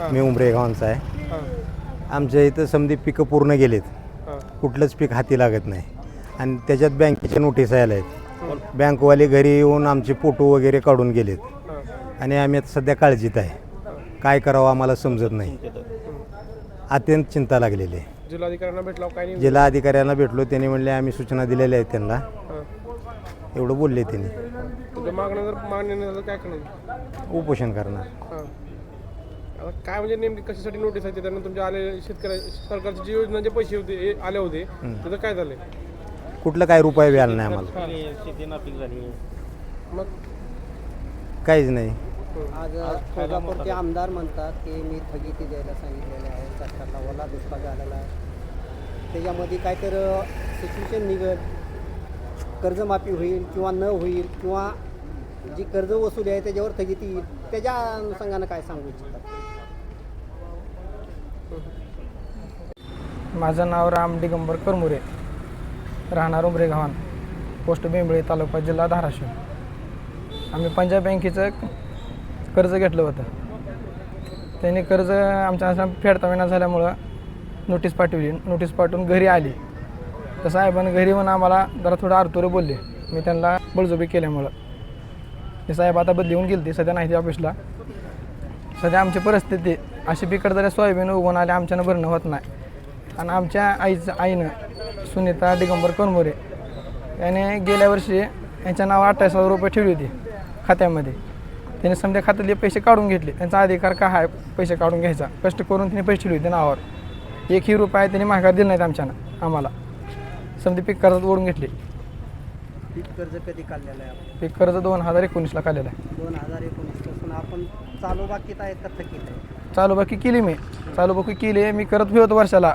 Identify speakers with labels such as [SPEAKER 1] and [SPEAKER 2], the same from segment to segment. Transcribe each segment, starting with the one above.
[SPEAKER 1] मी उमरे गावांचा आहे.
[SPEAKER 2] हां.
[SPEAKER 1] आमच्या इथं समधी पिकं पूर्ण गेलेत. कुठलंच पीक हाती लागत नाही. आणि त्याच्यात बँकेच्या नोटीस आल्या आहेत. बँकवाले घरी येऊन आमचे फोटो वगैरे काढून गेलेत. आणि आम्ही आता सध्या काळजीत आहे. काय करावं आम्हाला समजत नाही. अत्यंत चिंता लागलेली आहे.
[SPEAKER 2] जिल्हाधिकाऱ्यांना भेटला काय नाही?
[SPEAKER 1] जिल्हा अधिकाऱ्यांना भेटलो. त्यांनी म्हणले आम्ही सूचना दिलेल्या आहेत त्यांना. एवढं बोलले त्यांनी.
[SPEAKER 2] तुझं मागणं जर मान्य नाही झालं तर काय करणार?
[SPEAKER 1] उपोषण करणार.
[SPEAKER 2] हां. आता काय म्हणजे नेमकी कशासाठी नोटीस आहे त्यांना तुमच्या आले शेतकऱ्या सरकारची जी योजना जे पैसे होते हे आले होते त्याचं काय झालंय?
[SPEAKER 1] कुठलं काय रुपये व्याल नाही आम्हाला.
[SPEAKER 3] शेती नापीक झाली.
[SPEAKER 2] मग?
[SPEAKER 1] काहीच नाही.
[SPEAKER 4] आज कोल्हापूरचे आमदार म्हणतात की मी थगिती द्यायला सांगितलेले आहे सरकारला ओला दुष्काळ झालेला आहे. त्याच्यामध्ये काय तर सिच्युएशन निघत कर्जमाफी होईल किंवा न होईल किंवा जी कर्ज वसुली आहे त्याच्यावर थगिती येईल. त्याच्या अनुषंगानं काय सांगू इच्छितात
[SPEAKER 5] माझं नाव राम दिगंबर करमुरे राहणार उमरे गावान पोस्ट बेंबळी तालुका जिल्हा धाराशिव. आम्ही पंजाब बँकेचं कर्ज घेतलं होतं. त्यांनी कर्ज आमच्या असं फेडता विना झाल्यामुळं नोटीस पाठवली. नोटीस पाठवून घरी आली. तर साहेबांनी घरी म्हणून आम्हाला जरा थोडं आरतुरे बोलले. मी त्यांना बळजोबी केल्यामुळं. ते साहेब आता बदली होऊन गेली सध्या नाही ते ऑफिसला सध्या आमची परिस्थिती अशी बिकट झाल्या सोयाबीन उगवून आले आमच्यानं भरणं होत नाही. आणि आमच्या आईचं आईनं सुनीता दिगंबर कोनमोरे याने गेल्या वर्षी यांच्या नाव अठ्ठावीस हजार रुपये ठेवली होती खात्यामध्ये. त्याने समजा खात्यातले पैसे काढून घेतले. त्यांचा अधिकार काय आहे? पैसे काढून घ्यायचा. कष्ट करून त्याने पैसे ठेवले होते नावावर. एकही रुपया त्यांनी माघार दिला नाहीत आमच्यानं आम्हाला. समजा पीक कर्जात ओढून घेतले.
[SPEAKER 4] पीक कर्ज कधी काढलेलं आहे आपण?
[SPEAKER 5] पीक कर्ज दोन हजार एकोणीसला काढलेलं आहे.
[SPEAKER 4] दोन हजार एकोणीसपासून आपण चालू बाकीत आहेत का थकीत आहे
[SPEAKER 5] चालू बाकी केली मी. चालू बाकी केली मी करत बी होतो वर्षाला.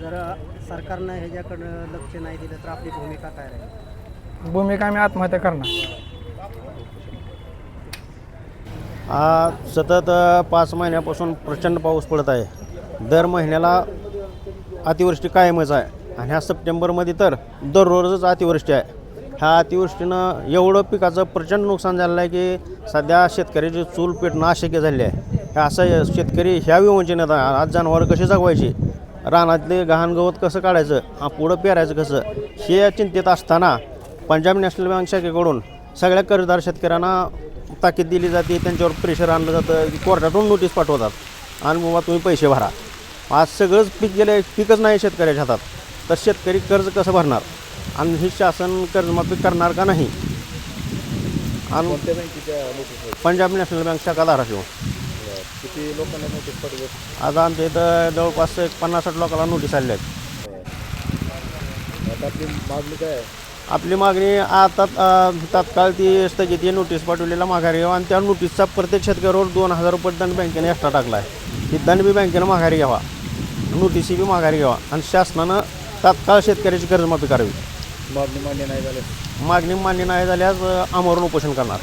[SPEAKER 4] जर सरकारनं ह्याच्याकडं लक्ष नाही दिलं तर आपली भूमिका काय राहील?
[SPEAKER 5] भूमिका आम्ही आत्महत्या करणार.
[SPEAKER 3] आज सतत अ, पाच महिन्यापासून प्रचंड पाऊस पडत आहे. दर महिन्याला अतिवृष्टी कायमच आहे. आणि ह्या सप्टेंबरमध्ये तर दररोजच अतिवृष्टी आहे. ह्या अतिवृष्टीनं एवढं पिकाचं प्रचंड नुकसान झालेलं आहे की सध्या शेतकऱ्याची चूल पेटणं अशक्य झाली आहे हे असं शेतकरी ह्या विवंचनेत आज जनावर कशी जगवायची? रानातले गहाण गवत कसं काढायचं? हा पुढं पेरायचं कसं? हे चिंतेत असताना पंजाब नॅशनल बँक शाखेकडून सगळ्या कर्जदार शेतकऱ्यांना ताकीद दिली जाते. त्यांच्यावर प्रेशर आणलं जातं. कोर्टातून नोटीस पाठवतात. आणि बाबा तुम्ही पैसे भरा. आज सगळंच पीक गेले पीकच नाही शेतकऱ्याच्या हातात. तर शेतकरी कर्ज कसं भरणार? आणि हे शासन कर्जमाफी करणार का नाही? आणि पंजाब नॅशनल बँक शाखा धाराशिव.
[SPEAKER 6] किती लोकांना नोटीस पाठवली?
[SPEAKER 3] आता आमच्या इथं जवळपास एक पन्नास साठ लोकांना नोटीस आलेल्या आहेत.
[SPEAKER 6] आता आपली मागणी काय आहे?
[SPEAKER 3] आपली मागणी आता अ, तात्काळ ती स्थगिती नोटीस पाठवलेला माघारी घ्यावा आणि त्या नोटीसचा प्रत्येक शेतकऱ्यावर दोन हजार रुपये दंड बँकेने एक्स्ट्रा टाकला आहे ती दंड बी बँकेनं माघारी घ्यावा. नोटीसी बी माघारी घ्यावा. आणि शासनानं तात्काळ शेतकऱ्याची कर्जमाफी करावी.
[SPEAKER 6] मागणी मान्य नाही झाल्यास
[SPEAKER 3] मागणी मान्य नाही झाल्यास अ, आमरण उपोषण करणार.